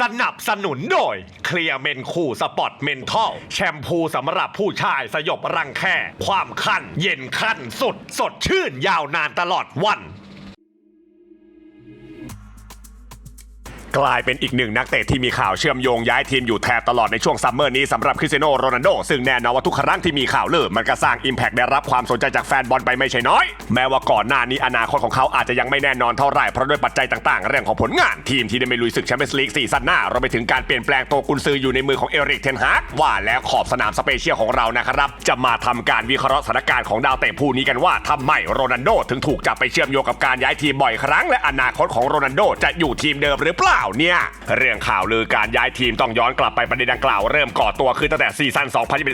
สนับสนุนโดย เคลียร์เมนคูสปอตเมนทัลแชมพูสำหรับผู้ชายสยบรังแค ความคัน เย็นขั้นสุด สดชื่นยาวนานตลอดวัน กลายเป็นอีกหนึ่งนักเตะที่มีข่าวเชื่อมโยงย้ายทีมอยู่แทบตลอดในช่วงซัมเมอร์นี้สำหรับคริสเตียโนโรนัลโดซึ่งแน่นอนว่าทุกครั้งที่มีข่าวลือมันก็สร้างอิมแพกได้รับความสนใจจากแฟนบอลไปไม่ใช่น้อย แม้ว่าก่อนหน้านี้อนาคตของเขาอาจจะยังไม่แน่นอนเท่าไหร่เพราะด้วยปัจจัยต่างๆ เรื่องของผลงานทีมที่ได้ไม่ลุยศึกแชมเปี้ยนส์ลีกซีซั่นหน้ารวมไปถึงการเปลี่ยนแปลงตัวกุนซืออยู่ในมือของเอริกเทนฮากว่าแล้วขอบสนามสเปเชียลของเรานะครับจะมาทำการวิเคราะห์สถานการณ์ของดาวเตะผู้นี้กันว่าทำไมโรนัลโดถึงถูกจับไปเชื่อมโยงกับการย้ายทีมบ่อยครั้ง และอนาคตของโรนัลโดจะอยู่ทีมเดิมหรือเปล่าเนี่ย เรื่องข่าวลือการย้ายทีมต้องย้อนกลับไปประเด็นดังกล่าวเริ่มก่อตัวขึ้นตั้งแต่ซีซั่น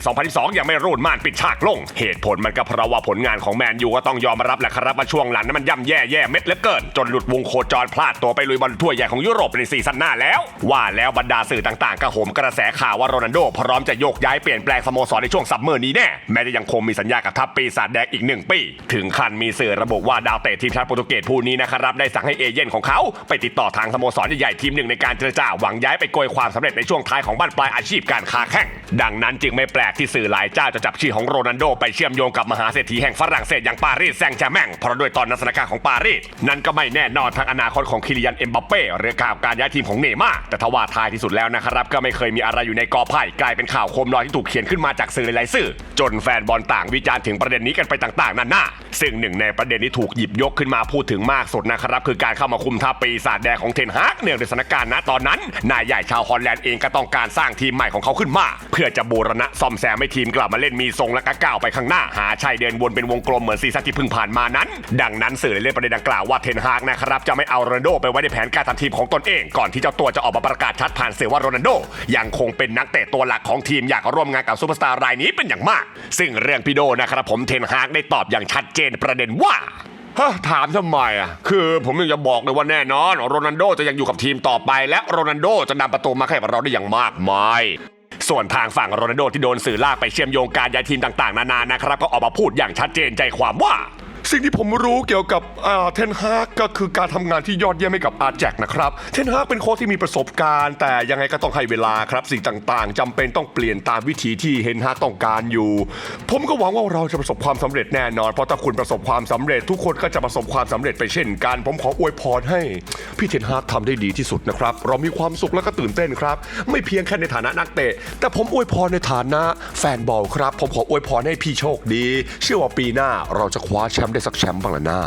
2021-2022ยังไม่รุ่นม่านปิดฉากลง เหตุผลมันก็เพราะว่าผลงานของแมนยูก็ต้องยอมรับแหละครับว่าช่วงหลังนั้นมันย่ำแย่แย่เม็ดเหลือเกิน จนหลุดวงโคจรพลาดตัวไปลุยบอลถ้วยใหญ่ของยุโรปในซีซั่นหน้าแล้ว ว่าแล้วบรรดาสื่อต่างๆก็โหมกระแสข่าวว่าโรนัลโดพร้อมจะโยกย้ายเปลี่ยนแปลงสโมสรในช่วงซัมเมอร์นี้แน่แม้จะยังคงมีสัญญากับทัพปีศาจแดงอีกหนึ่งปีถึงขั้นมีสื่อระบุว่าดาวเตะทีมชาติโปรตุเกสผู้นี้นะครับได้สั่งให้เอเย่นของเขาไปติดต่อทางสโมสรใหญ่ๆทีมหนึ่งในการเจรจาหวังย้ายไปโกยความสำเร็จในช่วงท้ายของบ้านปลายอาชีพการค้าแข่ง ดังนั้นจึงไม่แปลกที่สื่อหลายเจ้าจะจับชื่อของโรนัลโดไปเชื่อมโยงกับมหาเศรษฐีแห่งฝรั่งเศสอย่างปารีสแซงต์แชร์แมงเพราะด้วยตอนนั้นสถานการของปารีสนั่นก็ไม่แน่นอนทางอนาคตของคิริยันเอ็มบัปเป้หรือข่าวการย้ายทีมของเนม่าแต่ทว่าท้ายที่สุดแล้วนะครับก็ไม่เคยมีอะไรอยู่ในกอไผ่กลายเป็นข่าวโคมลอยที่ถูกเขียนขึ้นมาจากสื่อหลายๆสื่อ จนแฟนบอลต่างวิจารณ์ถึงประเด็นนี้กันไปต่างๆนานาซึ่งหนึ่งในประเด็นที่ถูกหยิบยกขึ้นมาพูดถึงมากสุดนะครับคือการเข้ามาคุมทัพปีศาจแดงของเทนฮากเนื่องด้วยสถานการณ์ณตอนนั้น นายใหญ่ชาวฮอลแลนด์เองก็ต้องการสร้างทีมใหม่ของเขาขึ้นมา เพื่อจะบูรณะซ่อมแซมให้ทีมกลับมาเล่นมีทรงและก็ก้าวไปข้างหน้าหาชัยเดินวนเป็นวงกลมเหมือนซีซั่นที่เพิ่งผ่านมานั้น ดังนั้นสื่อเลยเล่นประเด็นดังกล่าวว่าเทนฮากนะครับจะไม่เอาโรนัลโดไปไว้ในแผนการทำทีมของตนเอง ก่อนที่เจ้าตัวจะออกมาประกาศชัดผ่านสื่อว่าโรนัลโดยังคงเป็นนักเตะตัวหลักของทีมอยากร่วมงานกับซูเปอร์สตาร์รายนี้เป็นอย่างมาก ซึ่งเรื่องพี่โดนะครับผมเทนฮากได้ตอบอย่างชัดเจนประเด็นว่า ฮะถามทำไมอะ คือผมยังจะบอกเลยว่าแน่นอน โรนัลโดจะยังอยู่กับทีมต่อไป และโรนัลโดจะนำประตูมาให้กับเราได้อย่างมากมายส่วนทางฝั่งโรนัลโดที่โดนสื่อลากไปเชื่อมโยงการย้ายทีมต่างๆ นานานะครับ ก็ออกมาพูดอย่างชัดเจนใจความว่า สิ่งที่ผมรู้เกี่ยวกับอ่าเทนฮากก็คือการทำงานที่ยอดเยี่ยมให้กับอาแจกนะครับเทนฮากเป็นโค้ชที่มีประสบการณ์ แต่ยังไงก็ต้องให้เวลาครับ สิ่งต่างๆจำเป็นต้องเปลี่ยนตามวิธีที่เฮนฮากต้องการอยู่ ผมก็หวังว่าเราจะประสบความสำเร็จแน่นอน เพราะถ้าคุณประสบความสำเร็จ ทุกคนก็จะประสบความสำเร็จไปเช่นกัน ผมขออวยพรให้พี่เทนฮากทำได้ดีที่สุดนะครับเรามีความสุขและก็ตื่นเต้นครับ ไม่เพียงแค่ในฐานะนักเตะ แต่ผมอวยพรในฐานะแฟนบอลครับ ผมขออวยพรให้พี่โชคดี เชื่อว่าปีหน้าเราจะคว้าแชมป์ได้สักแชมป์บ้างละนะ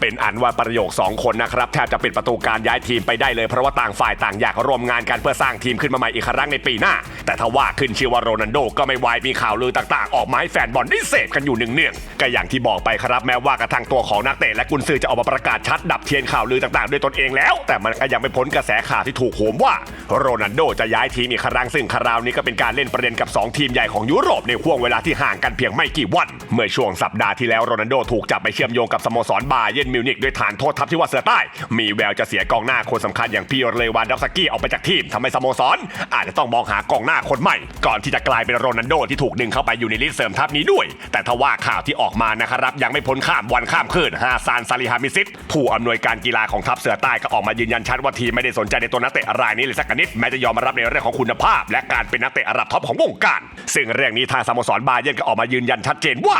เป็นอันว่าประโยค 2 คนนะครับแทบจะเป็นประตูการย้ายทีมไปได้เลยเพราะว่าต่างฝ่ายต่างอยากร่วมงานกันเพื่อสร้างทีมขึ้นมาใหม่อีกครั้งในปีหน้า แต่ถ้าว่าขึ้นชื่อว่าโรนัลโดก็ไม่วายมีข่าวลือต่างๆ ออกมาให้แฟนบอลได้เสพกันอยู่เนืองๆก็อย่างที่บอกไปครับแม้ว่ากระทั่งตัวของนักเตะและกุนซือจะออกมาประกาศชัดดับเทียนข่าวลือต่างๆ ด้วยตนเองแล้ว แต่มันก็ยังไม่พ้นกระแสข่าวที่ถูกโหมว่าโรนัลโดจะย้ายทีมอีกครั้งซึ่งคราวนี้ก็เป็นการเล่นประเด็นกับสองทีมใหญ่ของยุโรปในห่วงเวลาที่ห่างกันเพียงไม่กี่วัน เมื่อช่วงสัปดาห์ที่แล้วโรนัลโดถูกจับไปเชื่อมโยงกับสโมสรบาเยร์นมิวนิกด้วยฐานโทษทัพที่ว่าเสือใต้ มีแววจะเสียกองหน้าคนสำคัญอย่างพี่เลวานดอฟสกี้ออกไปจากทีมทำให้สโมสร อาจจะต้องมองหากองหน้าคนใหม่ ก่อนที่จะกลายเป็นโรนัลโดที่ถูกดึงเข้าไปอยู่ในลิสต์เสริมทัพนี้ด้วย แต่ทว่าข่าวที่ออกมานะครับยังไม่พ้นข้ามวันข้ามคืนฮาซานซาลิฮามิซิตผู้อำนวยการกีฬาของทัพเสือใต้ก็ออกมายืนยันชัดว่าทีมไม่ได้สนใจในตัวนักเตะรายนี้เลยสักนิดแม้จะยอมรับในเรื่องของคุณภาพ และการเป็นนักเตะระดับท็อปของวงการ ซึ่งเรื่องนี้ทางสโมสรบาเยนก็ออกมายืนยันชัดเจนว่า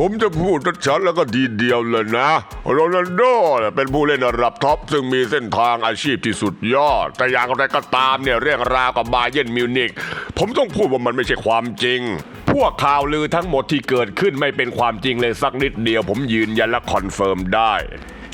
ผมจะพูดชัดๆแล้วก็ดีเดียวเลยนะ โรนัลโดเนี่ยเป็นผู้เล่นระดับท็อป ซึ่งมีเส้นทางอาชีพที่สุดยอด แต่อย่างไรก็ตามเนี่ยเรื่องราวกับบาเยร์นมิวนิกผมต้องพูดว่ามันไม่ใช่ความจริง พวกข่าวลือทั้งหมดที่เกิดขึ้นไม่เป็นความจริงเลยสักนิดเดียว ผมยืนยันและคอนเฟิร์มได้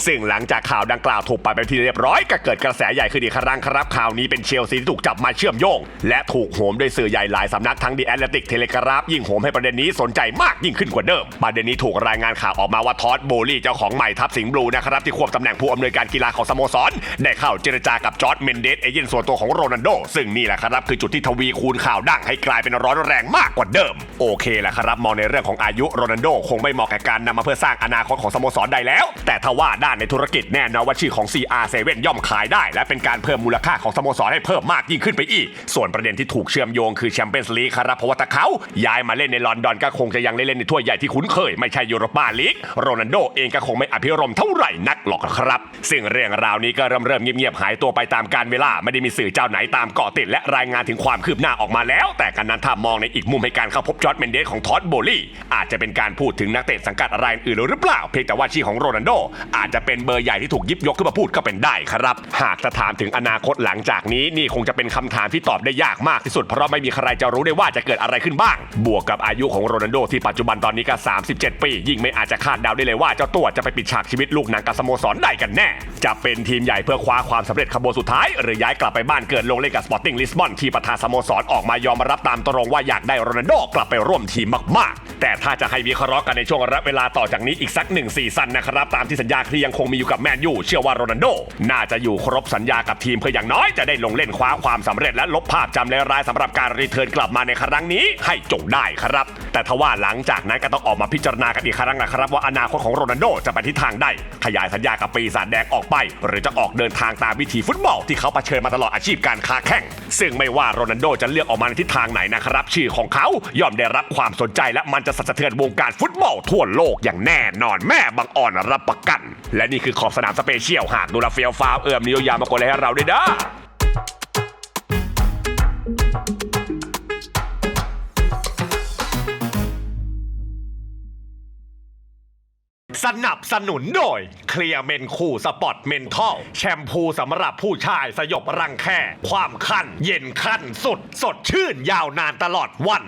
ซึ่งหลังจากข่าวดังกล่าวถูกปล่อยไปเป็นที่เรียบร้อยก็เกิดกระแสใหญ่ขึ้นอีกครั้งครับข่าวนี้เป็นเชลซีที่ถูกจับมาเชื่อมโยง และถูกโหมด้วยสื่อใหญ่หลายสำนักทั้งดีแอตเลติกเทเลกราฟยิ่งโหมให้ประเด็นนี้สนใจมากยิ่งขึ้นกว่าเดิม ประเด็นนี้ถูกรายงานข่าวออกมาว่าทอดโบลี่เจ้าของใหม่ทัพสิงห์บลูนะครับที่ควบตำแหน่งผู้อำนวยการกีฬาของสโมสรได้เข้าเจรจากับจอร์ดเมนเดสเอเย่นส่วนตัวของโรนัลโดซึ่งนี่แหละครับคือจุดที่ทวีคูณข่าวดังให้กลายเป็นร้อนแรงมากกว่าเดิม โอเคแหละครับมองในเรื่องของอายุโรนัลโดคงไม่เหมาะกับการนำมาเพื่อสร้างอนาคตของสโมสรได้แล้ว แต่ทว่าด้านในธุรกิจแน่นอนว่าชื่อของ CR7 ย่อมขายได้ และเป็นการเพิ่มมูลค่าของสโมสรให้เพิ่มมากยิ่งขึ้นไปอีก ส่วนประเด็นที่ถูกเชื่อมโยงคือแชมเปี้ยนส์ลีกครับเพราะว่าถ้าเขาย้ายมาเล่นในลอนดอนก็คงจะยังได้เล่นในถ้วยใหญ่ที่คุ้นเคยไม่ใช่ยูโรปาลีกโรนัลโดเองก็คงไม่อภิรมเท่าไหร่นักหรอกครับ ซึ่งเรื่องราวนี้ก็เริ่มเริ่มเงียบๆหายตัวไปตามการเวลาไม่ได้มีสื่อเจ้าไหนตามเกาะติดและรายงานถึงความคืบหน้าออกมาแล้ว แต่กันนั้นถ้ามองในอีกมุมให้การเข้าพบจอร์ดเมนเดสของทอดโบลี่อาจจะเป็นการพูดถึงนักเตะสังกัดรายอื่นหรือเปล่าเพียงแต่ว่าชื่อของโรนัลโดอาจจะเป็นเบอร์ใหญ่ที่ถูกยิบยกขึ้นมาพูดก็เป็นได้ครับ หากจะถามถึงอนาคตหลังจากนี้นี่คงจะเป็นคำถามที่ตอบได้ยากมากที่สุด เพราะไม่มีใครจะรู้ได้ว่าจะเกิดอะไรขึ้นบ้าง บวกกับอายุของโรนัลโดที่ปัจจุบันตอนนี้ก็ 37 ปี ยิ่งไม่อาจจะคาดเดาได้เลยว่าเจ้าตัวจะไปปิดฉากชีวิตลูกหนังกับสโมสรใดกันแน่ จะเป็นทีมใหญ่เพื่อคว้าความสำเร็จขบวนสุดท้าย หรือย้ายกลับไปบ้านเกิดลงเล่นกับสปอร์ติ้งลิสบอนที่ประธานสโมสรออกมายอมรับตามตรงว่าอยากได้โรนัลโดกลับไปร่วมทีมมาก ๆ แต่ถ้าจะให้วิเคราะห์กันในช่วงระยะเวลาต่อจากนี้อีกสักหนึ่งซีซั่นนะครับตามที่สัญญาที่ยังคงมีอยู่กับแมนยูเชื่อว่าโรนัลโด น่าจะอยู่ครบสัญญากับทีมเพื่ออย่างน้อยจะได้ลงเล่นคว้าความสำเร็จและลบภาพจำเลวร้ายสำหรับการรีเทิร์นกลับมาในครั้งนี้ให้จงได้ครับ แต่ทว่าหลังจากนั้นก็ต้องออกมาพิจารณากันอีกครั้งนะครับ ว่าอนาคตของโรนัลโดจะไปทิศทางใดขยายสัญญากับปีศาจแดงออกไป หรือจะออกเดินทางตามวิถีฟุตบอลที่เขาเผชิญมาตลอดอาชีพการค้าแข่ง ซึ่งไม่ว่าโรนัลโดจะเลือกออกมาในทิศทางไหนนะครับชื่อของเขาย่อมได้รับความสนใจและมันจะสั่นสะเทือนวงการฟุตบอลทั่วโลกอย่างแน่นอนแม่บางอ่อนรับประกันและนี่คือขอบสนามสเปเชียลหากดูแลเฟียวฟ้าวเอื่อมนิยยามมากดเลยให้เราด้วยเด้อสนับสนุนโดย เคลียร์เมนคูสปอตเมนทัลแชมพูสำหรับผู้ชายสยบรังแค ความคัน เย็นขั้นสุด สดชื่นยาวนานตลอดวัน